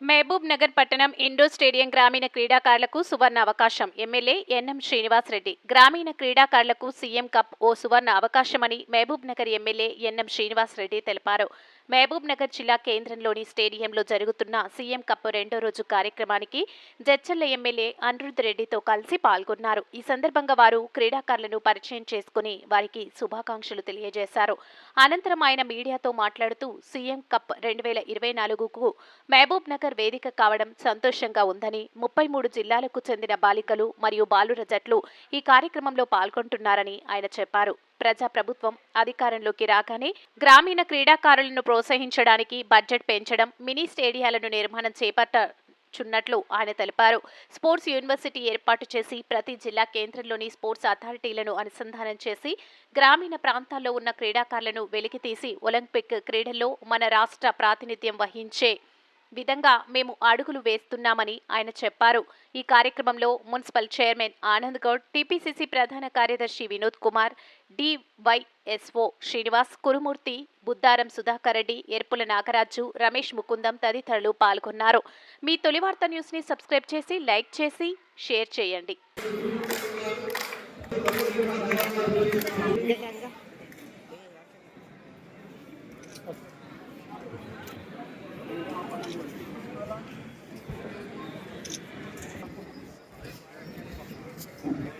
మహబూబ్ నగర్ పట్టణం indoor stadium గ్రామీణ క్రీడాకారులకు సువర్ణ అవకాశం. ఎమ్మెల్యే ఎన్ఎం శ్రీనివాస్ రెడ్డి గ్రామీణ క్రీడాకారులకు సీఎం కప్ ఓ సువర్ణ అవకాశమని మహబూబ్ నగర్ ఎమ్మెల్యే ఎన్ఎం శ్రీనివాస్ రెడ్డి తెలిపారు. మహబూబ్ నగర్ జిల్లా కేంద్రంలోని స్టేడియంలో జరుగుతున్న సీఎం కప్ రెండో రోజు కార్యక్రమానికి జడ్చల్ల ఎమ్మెల్యే అనిరుద్ రెడ్డితో కలిసి పాల్గొన్నారు. ఈ సందర్భంగా వారు క్రీడాకారులను పరిచయం చేసుకుని వారికి శుభాకాంక్షలు తెలియజేశారు. అనంతరం ఆయన మీడియాతో మాట్లాడుతూ సీఎం కప్ రెండు వేల ఇరవై నాలుగుకు మహబూబ్ నగర్ వేదిక కావడం సంతోషంగా ఉందని ముప్పై మూడు జిల్లాలకు చెందిన బాలికలు మరియు బాలుర జట్లు ఈ కార్యక్రమంలో పాల్గొంటున్నారని ఆయన చెప్పారు. ప్రజా ప్రభుత్వం అధికారంలోకి రాగానే గ్రామీణ క్రీడాకారులను ప్రోత్సహించడానికి బడ్జెట్ పెంచడం మినీ స్టేడియాలను నిర్మాణం చేపట్ట చున్నట్లు ఆయన తెలిపారు. స్పోర్ట్స్ యూనివర్సిటీ ఏర్పాటు చేసి ప్రతి జిల్లా కేంద్రంలోని స్పోర్ట్స్ అథారిటీలను అనుసంధానం చేసి గ్రామీణ ప్రాంతాల్లో ఉన్న క్రీడాకారులను వెలికితీసి ఒలింపిక్ క్రీడల్లో మన రాష్ట్ర ప్రాతినిధ్యం వహించే విధంగా మేము అడుగులు వేస్తున్నామని ఆయన చెప్పారు. ఈ కార్యక్రమంలో municipal chairman Anand Goud TPCC ప్రధాన కార్యదర్శి వినోద్ కుమార్ డివైఎస్ఓ శ్రీనివాస్ కురుమూర్తి బుద్దారం సుధాకర్ రెడ్డి ఎర్పుల నాగరాజు రమేష్ ముకుందం తదితరులు పాల్గొన్నారు. మీ తొలి వార్త న్యూస్ని సబ్స్క్రైబ్ చేసి లైక్ చేసి షేర్ చేయండి.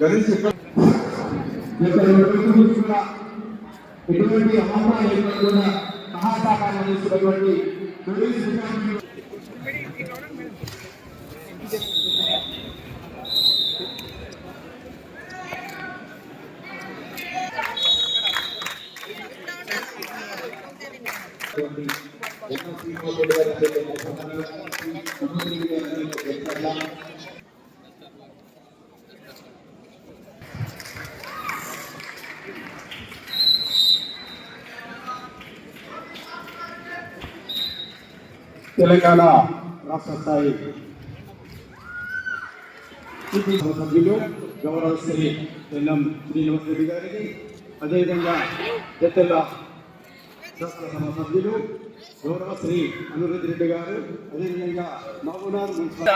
గణేష్ ఇక్కడ ఇక్కడ కూడా ఎటువంటి అవసరం లేకుండా సహాయకారం అందిస్తున్నటువంటి పోలీస్ డిపార్ట్మెంట్ తెలంగాణ రాష్ట్ర స్థాయి సభ్యులు గౌరవ శ్రీ ఎల్ఎం శ్రీనివాస్ రెడ్డి గారికి అదేవిధంగా జత్తెల్ల శాసనసభ సభ్యులు గౌరవ శ్రీ అనిరుద్ధ్ రెడ్డి గారు అదేవిధంగా మహబూబ్నగర్ మున్సిపల్